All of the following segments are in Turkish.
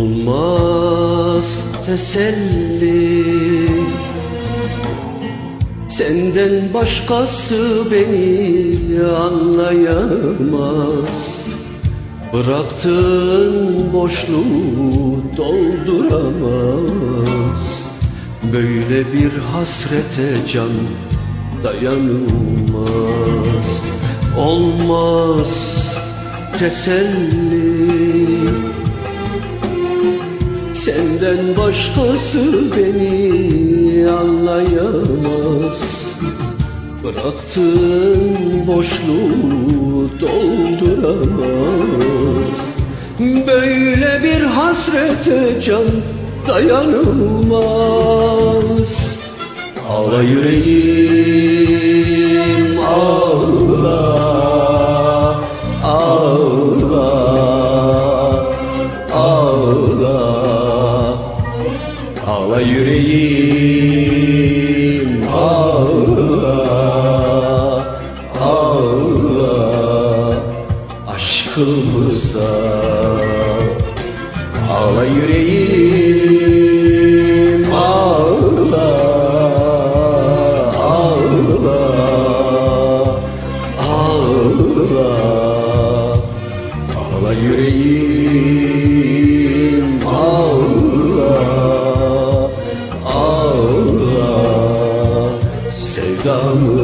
Olmaz teselli. Senden başkası beni anlayamaz. Bıraktığın boşluğu dolduramaz. Böyle bir hasrete can dayanılmaz. Olmaz teselli Senden başkası beni anlayamaz. Bıraktığın boşluğu dolduramaz. Böyle bir hasrete can dayanılmaz. Ağla yüreğim ağla yüreğim ağla Ağla Ağla yüreğim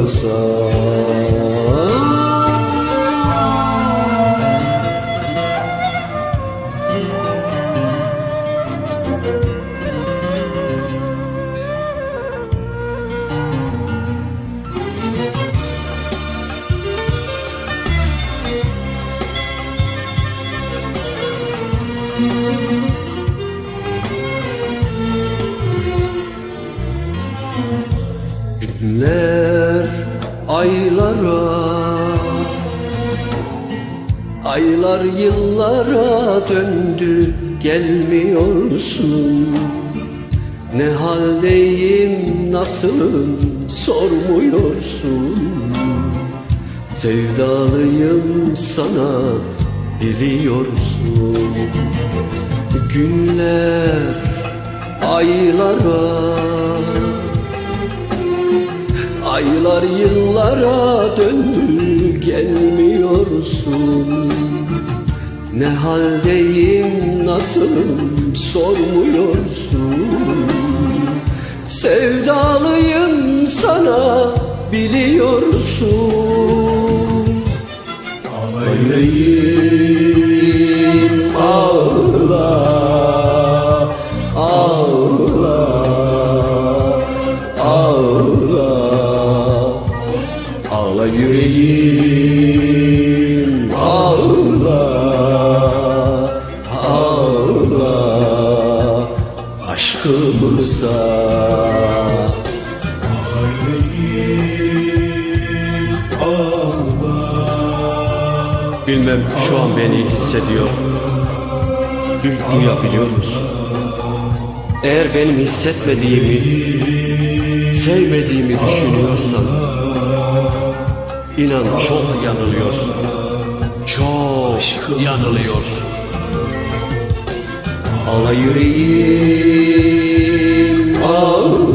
Sevdamıza Günler aylara Aylar yıllara döndü gelmiyorsun. Ne haldeyim nasılım sormuyorsun. Sevdalıyım sana biliyorsun. Günler aylara Aylar yıllara döndü gelmiyorsun. Ne haldeyim nasılım sormuyorsun. Sevdalıyım sana biliyorsun. Ağla Bilmem şu an beni hissediyor. Duyabiliyor musun? Eğer benim hissetmediğimi Sevmediğimi düşünüyorsan İnan çok yanılıyorsun. Çok yanılıyorsun. Ağla yüreğim Ağla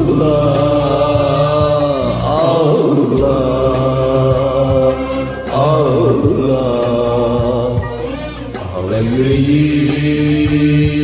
yüreğim